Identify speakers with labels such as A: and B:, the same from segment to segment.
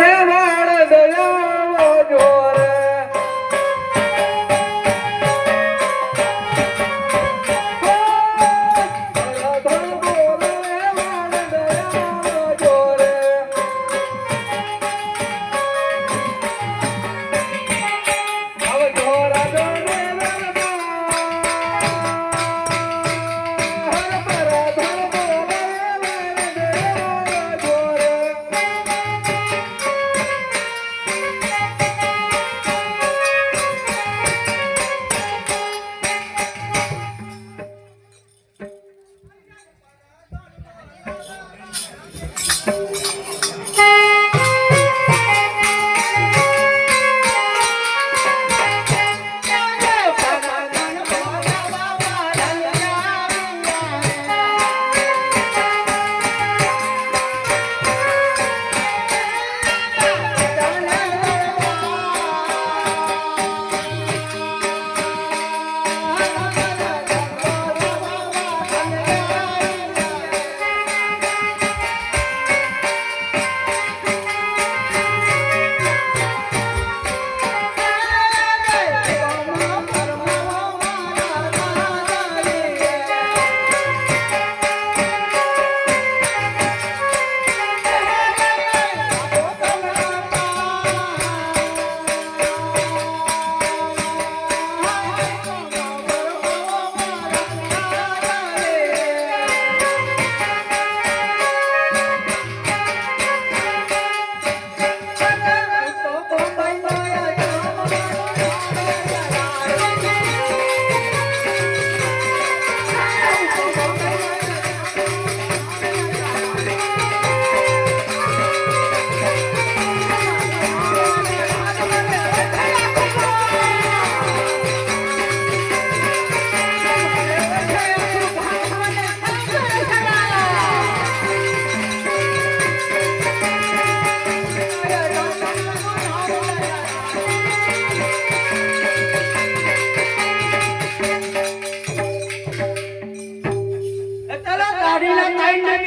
A: হে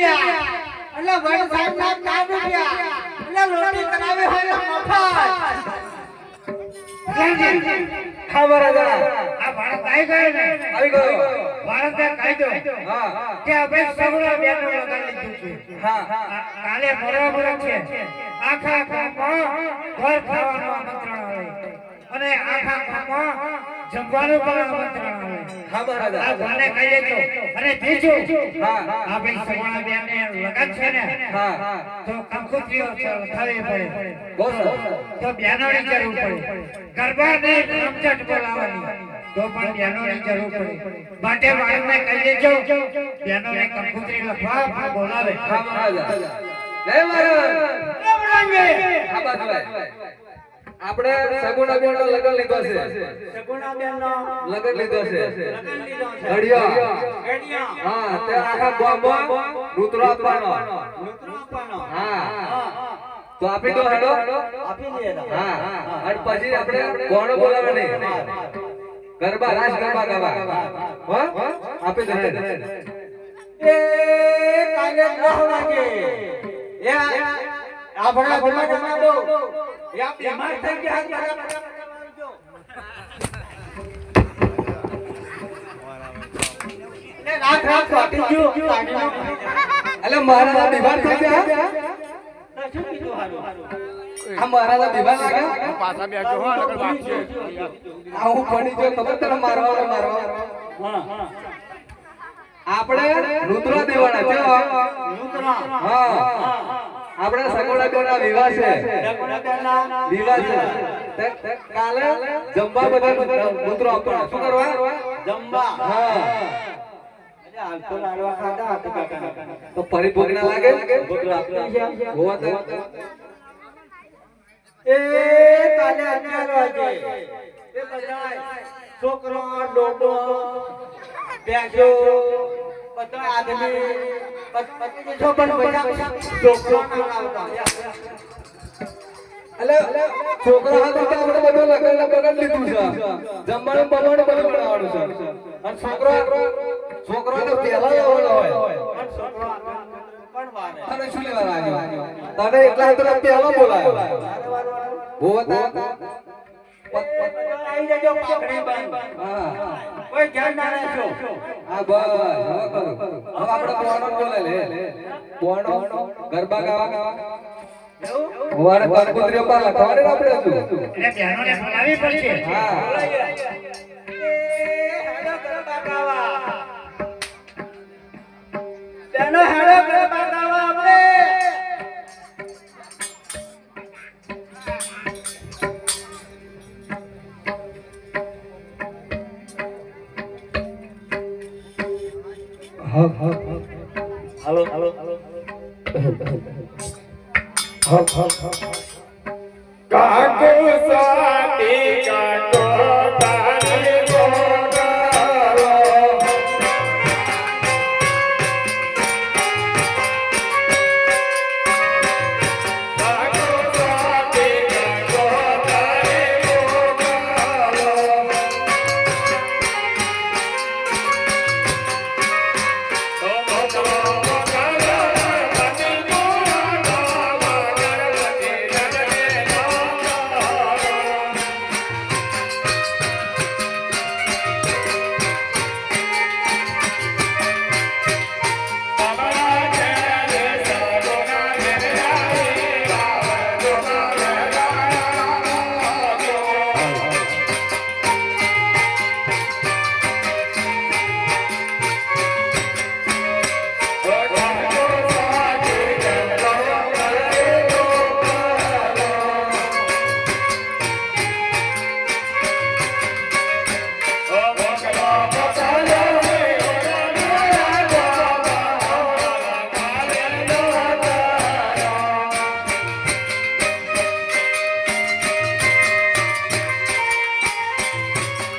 A: રૂપિયા એટલે વડ સાહેબના ચાર રૂપિયા એટલે રોટી કરાવી હોય મફત.
B: ખબર
C: આ ભારત આવી ગયો ને
B: આવી ગયો.
C: ભારતને કાયદો
B: હા હા.
C: કે હવે સગડા બેનો લગાડી દીધું છે.
B: હા હા.
C: કાલે બરાબર છે. આખા ગામમાં ઘર ખાવાનું આમંત્રણ આવે. અને આખા ગામમાં જમવાનું પણ આમંત્રણ આવે
B: ખબર
C: આ ભાને કહી દેજો અને બીજું
B: હા
C: આ ભાઈ સુવર્ણ બેન ને લગન છે ને
B: હા
C: તો કંકોત્રીઓ થવી પડે
B: બોલો
C: તો બેનોની જરૂર પડે ગરબાને રમઝટ બોલાવવાની તો પણ બેનોની જરૂર પડે માટે વાળને કહીએ જો બેનોને કંકુત્રી લખવા બોલાવે
B: ખબર હતા જય મહારાજ આ બાજુ આય. આપણે સગુણા બેન લગન લીધો છે
A: સગુણાબેનનો
B: લગન લીધો છે
A: લગન લીધો છે
B: ઘડિયા
A: ઘડિયા.
B: હા તે આખા ગામમાં ઋતુરો આપવાનો
A: મિત્રો આપવાનો.
B: હા
A: હા.
B: તો આપી દો હેડો
A: આપી દે.
B: હા અને પછી આપણે કોણ બોલાવે નહીં ગરબા રાસ ગરબા ગાવા હો આપી દો.
A: એ કાલે દસ વાગે. એ આપણા ઘરમાં જમાડો. દો યા બીમાર થઈ ગયા બરાબર આવજો. રાખ રાખ ગયું.
B: એટલે મહારાજા બીમાર થઈ ગયા
A: શું કીધું હારું?
B: આ મહારાજા બીમાર લાગ્યા
D: પાછા બેઠો હો
B: આ પડી ગયો ખબર તને મારવા મારવા. આપણે રુદ્રા દેવાના છે
A: રુદ્રા.
B: હા. આપણે સગોડા બેના વિવાહ છે. વિવાહ છે. કાલે જમવા બધા મિત્રો આપવાના શું કરવા?
A: જમવા.
B: હા.
A: તો
B: ફરી ભૂખ ના લાગે. હોવા તો
A: એ કાલે અગિયાર વાગે. એ બધાય છોકરો ડોડો ભેંસો બધા આદમી છોકરો
B: એટલે છોકરા બધું લગન જમવાનું બનાવવાનું છે અને છોકરો તો પહેલા લાવવાનો હોય. શું લેવા એટલા તને પહેલો હા બસ હવે કરું. હવે આપણે પોણો બોલે લે. પોણો? ગરબા ગાવા? ગાવા
A: એવું
B: હોવાને કંકુતરીઓ પર આપણે હજુ?
C: એટલે બહેનોને બોલાવવી પડશે.
B: હા.
A: હેડો ગરબા ગાવા. આપણે હાલો હાલો હાલો
C: કાકે